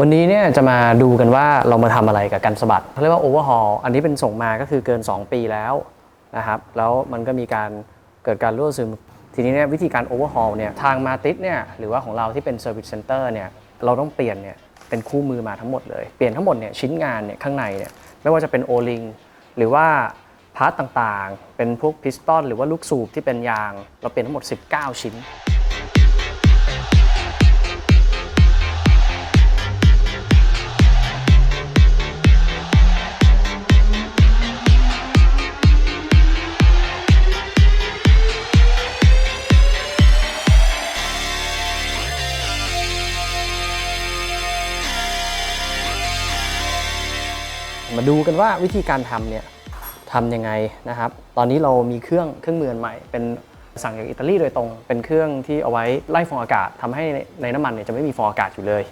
วันนี้เนี่ยจะมาดูกันว่าเรามาทำอะไรกับกันสะบัดเขาเรียกว่า overhaul อันนี้เป็นส่งมาก็คือเกิน 2 ปีแล้วนะครับ แล้วมันก็มีการเกิดการรั่วซึม ทีนี้เนี่ยวิธีการ overhaul เนี่ยทางมาติสเนี่ยหรือว่าของเราที่เป็น service center เนี่ยเราต้องเปลี่ยนเนี่ยเป็นคู่มือมาทั้งหมดเลย เปลี่ยนทั้งหมดเนี่ยชิ้นงานเนี่ยข้างในเนี่ยไม่ว่าจะเป็น O-ring หรือว่าพาร์ตต่างๆ เป็นพวกพิสตอนหรือว่าลูกสูบที่เป็นยาง เราเปลี่ยนทั้งหมด 19 ชิ้น ดูกันว่าวิธีการทำเนี่ยทำยังไงนะครับ ตอนนี้เรามีเครื่องเครื่องมือใหม่ เป็นสั่งจากอิตาลีโดยตรง เป็นเครื่องที่เอาไว้ไล่ฟองอากาศทำให้ในนน้ำมันเนี่ยจะไม่มีฟองอากาศอยู่เลย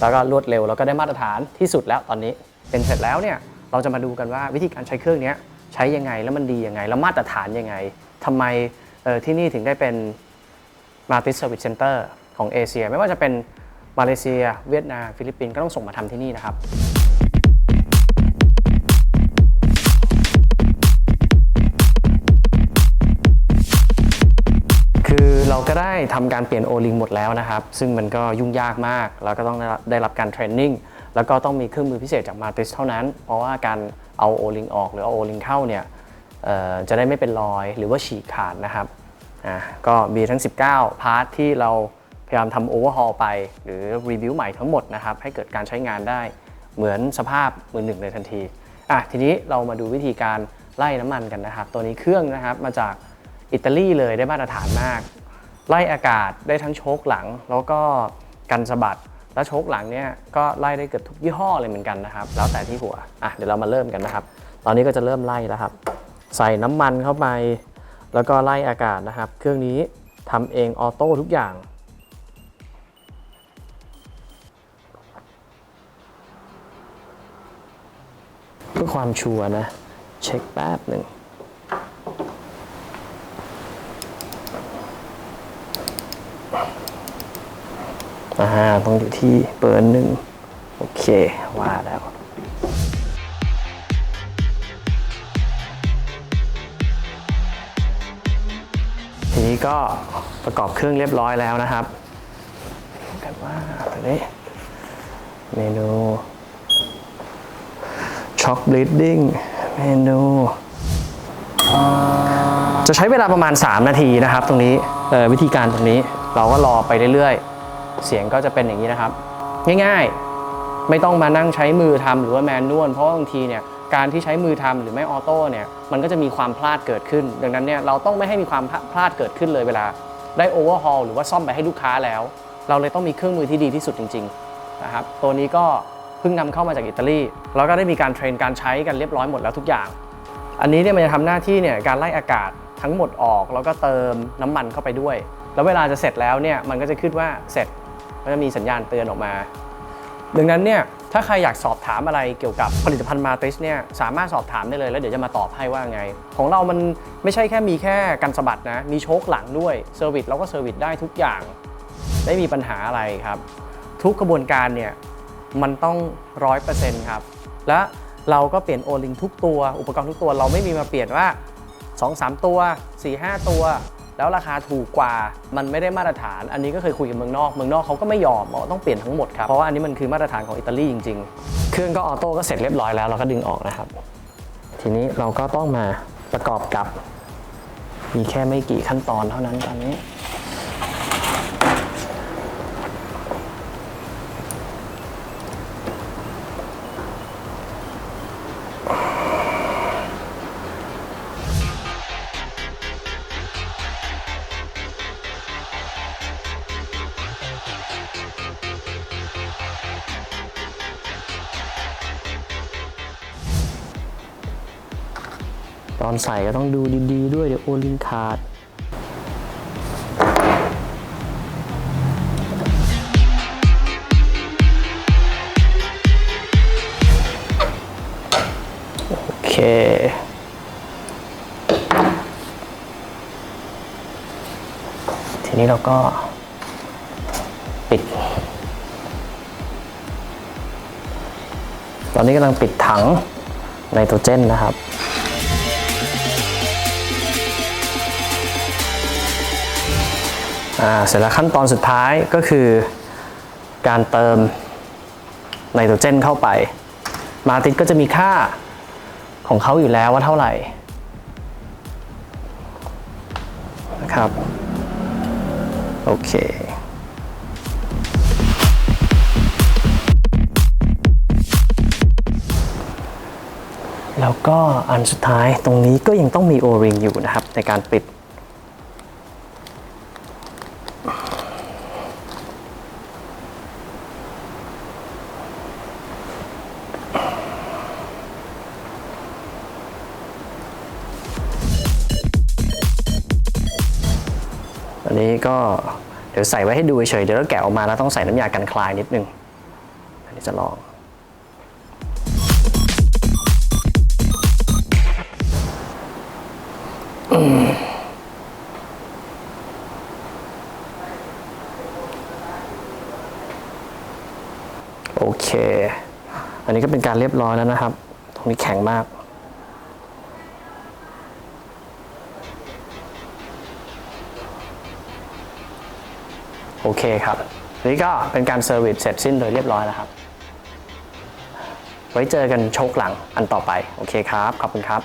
แล้วก็รวดเร็วแล้วก็ได้มาตรฐานที่สุดแล้วตอนนี้ เป็นเสร็จแล้วเนี่ยเราจะมาดูกันว่าวิธีการใช้เครื่องนี้ใช้ยังไงแล้วมันดียังไง แล้วมาตรฐานยังไงทำไมที่นี่ถึงได้เป็นมาติสเซอร์วิสเซ็นเตอร์ของเอเชีย ไม่ว่าจะเป็นมาเลเซีย เวียดนามฟิลิปปินส์ก็ต้องส่งมาทำที่นี่นะครับ ก็ได้ทำการเปลี่ยนโอลิงหมดแล้วนะครับ ซึ่งมันก็ยุ่งยากมาก แล้วก็ต้องได้รับการเทรนนิ่งแล้วก็ต้องมีเครื่องมือพิเศษจากมาติสเท่านั้น เพราะว่าการเอาโอลิงออกหรือเอาโอลิงเข้าเนี่ยจะได้ไม่เป็นรอยหรือว่าฉีกขาดนะครับอะก็มีทั้ง 19 พาร์ทที่เราพยายามทำโอเวอร์ฮอลไป หรือรีวิวใหม่ทั้งหมดนะครับ ให้เกิดการใช้งานได้เหมือนสภาพมือหนึ่งเลยทันทีอะทีนี้เรามาดูวิธีการไล่น้ำมันกันนะครับ ตัวนี้เครื่องนะครับมาจากอิตาลีเลยได้มาตรฐานมาก ไล่อากาศได้ทั้งโชคหลัง แล้วก็กันสะบัดแล้วโชคหลังเนี่ยก็ไล่ได้เกือบทุกยี่ห้อเลยเหมือนกันนะครับ แล้วแต่ที่หัวอะเดี๋ยวเรามาเริ่มกันนะครับ ตอนนี้ก็จะเริ่มไล่แล้วครับ ใส่น้ำมันเข้าไป แล้วก็ไล่อากาศนะครับ เครื่องนี้ทำเองออโต้ทุกอย่างเพื่อความชัวร์นะ เช็คแป๊บหนึ่ง อ่าต้องอยู่ที่เบอร์หนึ่งโอเค ว่าแล้วทีนี้ก็ประกอบเครื่องเรียบร้อยแล้วนะครับกันว่าตัวนี้เมนูช็อกบลิดดิ้งเมนูจะใช้เวลาประมาณ 3 นาทีนะครับ ตรงนี้วิธีการตรงนี้เราก็รอไปเรื่อยๆ เสียงก็จะเป็นอย่างนี้นะครับ ง่ายๆไม่ต้องมานั่งใช้มือทำหรือว่าแมนนวลเพราะว่าบางทีเนี่ยการที่ใช้มือทำหรือไม่ออโต้เนี่ยมันก็จะมีความพลาดเกิดขึ้น ดังนั้นเนี่ยเราต้องไม่ให้มีความพลาดเกิดขึ้นเลยเวลาได้โอเวอร์ฮอลหรือว่าซ่อมไปให้ลูกค้าแล้ว เราเลยต้องมีเครื่องมือที่ดีที่สุดจริงๆนะครับตัวนี้ก็เพิ่งนำเข้ามาจากอิตาลีแล้วก็ได้มีการเทรนการใช้กันเรียบร้อยหมดแล้วทุกอย่าง อันนี้เนี่ยมันจะทำหน้าที่เนี่ยการไล่อากาศทั้งหมดออก แล้วก็เติมน้ำมันเข้าไปด้วย แล้วเวลาจะเสร็จแล้วเนี่ยมันก็จะขึ้นว่าเสร็จ ก็จะมีสัญญาณเตือนออกมา ดังนั้นเนี่ยถ้าใครอยากสอบถามอะไรเกี่ยวกับผลิตภัณฑ์มาติสเนี่ยสามารถสอบถามได้เลยแล้วเดี๋ยวจะมาตอบให้ว่าไง ของเรามันไม่ใช่แค่มีแค่กันสะบัดนะ มีโชคหลังด้วยเซอร์วิสเราก็เซอร์วิสได้ทุกอย่าง ไม่มีปัญหาอะไรครับ ทุกกระบวนการเนี่ยมันต้องร้อยเปอร์เซ็นต์ครับ และเราก็เปลี่ยนโอลิงทุกตัว อุปกรณ์ทุกตัวเราไม่มีมาเปลี่ยนว่า 2 3 ตัว 4 5 ตัว แล้วราคาถูกกว่ามันไม่ได้มาตรฐาน อันนี้ก็เคยคุยกับเมืองนอก เมืองนอกเขาก็ไม่ยอมบอกต้องเปลี่ยนทั้งหมดครับ เพราะว่าอันนี้มันคือมาตรฐานของอิตาลีจริง ๆ เครื่องก็ออโต้ก็เสร็จเรียบร้อยแล้วเราก็ดึงออกนะครับ ทีนี้เราก็ต้องมาประกอบกับ มีแค่ไม่กี่ขั้นตอนเท่านั้นตอนนี้ ตอนใส่ก็ต้องดูดีๆ ด้วยเดี๋ยวโอลิงขาดโอเคทีนี้เราก็ปิด ตอนนี้กำลังปิดถังไนโตรเจนนะครับ เสร็จแล้วขั้นตอนสุดท้ายก็คือการเติมไนโตรเจนเข้าไป มาติดก็จะมีค่าของเขาอยู่แล้วว่าเท่าไหร่นะครับโอเคแล้วก็อันสุดท้ายตรงนี้ก็ยังต้องมีโอริงอยู่นะครับในการปิด นนี้ก็เดี๋ยวใส่ไว้ให้ดูเฉยเดี๋ยวเราแกะออกมาแล้วต้องใส่น้ำยากันคลายนิดนึง อันนี้จะลอง โอเค อันนี้ก็เป็นการเรียบร้อยแล้วนะครับ ตรงนี้แข็งมาก โอเคครับ นี่ก็เป็นการเซอร์วิสเสร็จสิ้นโดยเรียบร้อยแล้วครับ ไว้เจอกันโชคหลังอันต่อไป โอเคครับ ขอบคุณครับ